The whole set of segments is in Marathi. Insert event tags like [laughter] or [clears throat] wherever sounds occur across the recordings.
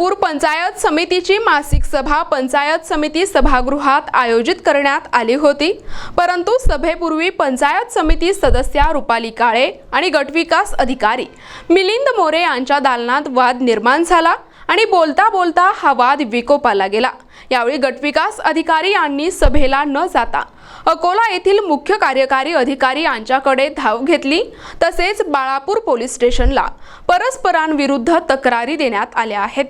बाळापूर पंचायत समितीची मासिक सभा पंचायत समिती सभागृहात आयोजित करण्यात आली होती. परंतु सभेपूर्वी पंचायत समिती सदस्या रुपाली काळे आणि गटविकास अधिकारी मिलिंद मोरे यांच्या दालनात वाद निर्माण झाला आणि बोलता बोलता हा वाद विकोपाला गेला. यावेळी गटविकास अधिकारी यांनी सभेला न जाता अकोला येथील मुख्य कार्यकारी अधिकारी यांच्याकडे धाव घेतली. तसेच बाळापूर पोलीस स्टेशनला परस्परांविरुद्ध तक्रारी देण्यात आल्या आहेत.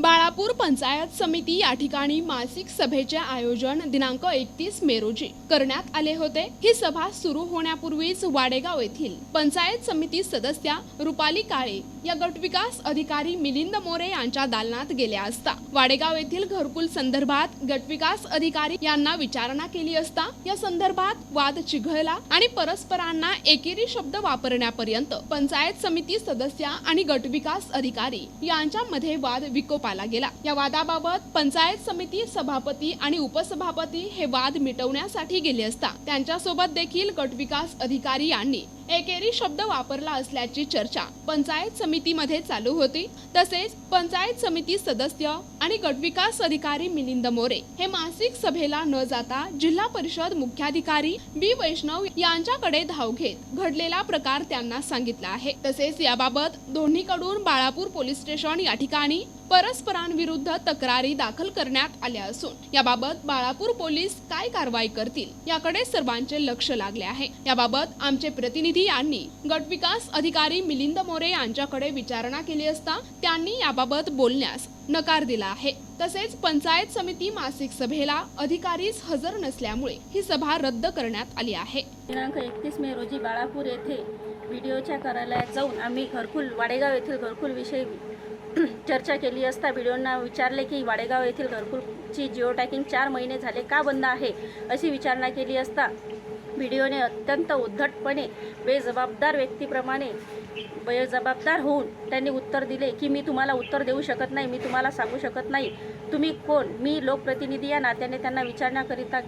बाळापूर पंचायत समिती या ठिकाणी मासिक सभेचे आयोजन दिनांक एकतीस मे रोजी करण्यात आले होते. ही सभा सुरू होण्यापूर्वीच वाडेगाव येथील पंचायत समिती सदस्या रुपाली काळे या गट विकास अधिकारी मिलिंद मोरे यांच्या दालनात गेल्या असता. वाडेगाव येथील घरकुल संदर्भात गटविकास अधिकारी यांना विचारणा केली असता या संदर्भात वाद चिघळला आणि परस्परांना एकेरी शब्द वापरण्यापर्यंत पंचायत समिती सदस्या आणि गटविकास अधिकारी यांच्यामध्ये वाद विकोपाला गेला. या वादाबाबत पंचायत समिती सभापती आणि उपसभापती हे वाद मिटवण्यासाठी गेले असता. त्यांच्यासोबत देखील गटविकास अधिकारी यांनी एकेरी शब्द वापरला असल्याची चर्चा पंचायत समितीमध्ये चालू होती. तसेच पंचायत समिती सदस्य आणि गटविकास अधिकारी मिलिंद मोरे हे मासिक सभेला न जाता जिल्हा परिषद मुख्याधिकारी बी वैष्णव यांच्याकडे धाव घेत घडलेला प्रकार त्यांना सांगितला आहे. तसेच याबाबत दोन्हीकडून बाळापूर पोलीस स्टेशन या ठिकाणी परस्परांविरुद्ध तक्रारी दाखल करण्यात आल्या असून याबाबत बाळापूर पोलीस काय कारवाई करतील याकडे सर्वांचे लक्ष लागले आहे. याबाबत आमचे प्रतिनिधी यांनी गटविकास अधिकारी मिलिंद मोरे यांच्याकडे विचारणा केली असता त्यांनी याबाबत बोलण्यास नकार दिला आहे. तसेच पंचायत समिती मासिक सभेला अधिकारीच हजर नसल्यामुळे ही सभा रद्द करण्यात आली आहे. दिनांक एकतीस मे रोजी बाळापूर येथे व्हिडिओच्या कार्यालयात जाऊन आम्ही घरकुल वाडेगाव येथील घरकुल विषयी [clears throat] चर्चा केली असता व्हिडिओंना विचारले की वाडेगाव येथील घरकुलची जिओ टॅकिंग चार महिने झाले का बंद आहे? अशी विचारणा केली असता व्हिडिओने अत्यंत उद्धटपणे बेजबाबदार व्यक्तीप्रमाणे बेजबाबदार होऊन त्यांनी उत्तर दिले की मी तुम्हाला उत्तर देऊ शकत नाही मी तुम्हाला सांगू शकत नाही. तुम्ही कोण? मी लोकप्रतिनिधी या नात्याने त्यांना विचारण्याकरिता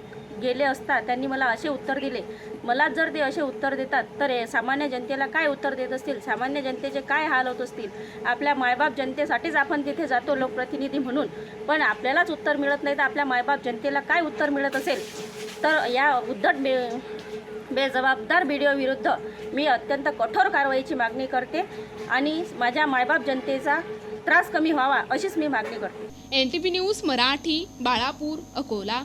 गेले असता त्यांनी मला असे उत्तर दिले. मला जर ते असे उत्तर देतात तर हे सामान्य जनतेला काय उत्तर देत असतील? सामान्य जनतेचे काय हाल होत असतील? आपल्या मायबाप जनतेसाठीच आपण तिथे जातो लोकप्रतिनिधी म्हणून. पण आपल्यालाच उत्तर मिळत नाही तर आपल्या मायबाप जनतेला काय उत्तर मिळत असेल? तर या उद्धट बेजबाबदार व्हिडिओ विरुद्ध मी अत्यंत कठोर कारवाईची मागणी करते आणि माझ्या मायबाप जनतेचा त्रास कमी व्हावा अशीच मी मागणी करते. N T P news Marathi Balapur Akola.